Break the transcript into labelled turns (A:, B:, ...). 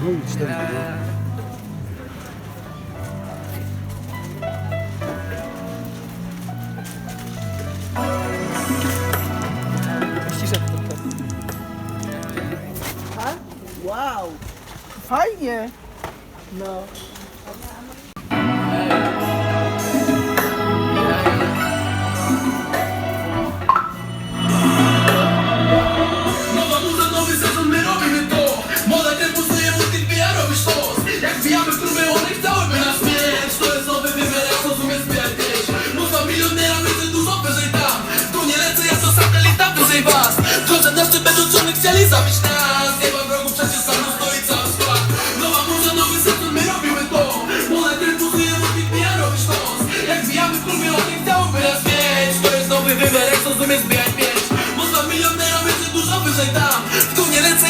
A: no.
B: Wow! Fajnie! No.
C: Satelita wyżej was. Drodze na szczyt będą czony chcieli zabić nas. Nie ma wrogów, przecież sam stoi cały skład Nowa muza, nowy sezon, my robimy to. Moda krępusuje, multik wbija, robisz to. Jak wbijamy w próby, one chciałyby nas mieć. To jest nowy wymiar, jak rozumie zbierać pięć. Można milionera, wiedzę dużo wyżej tam Tu nie lecę,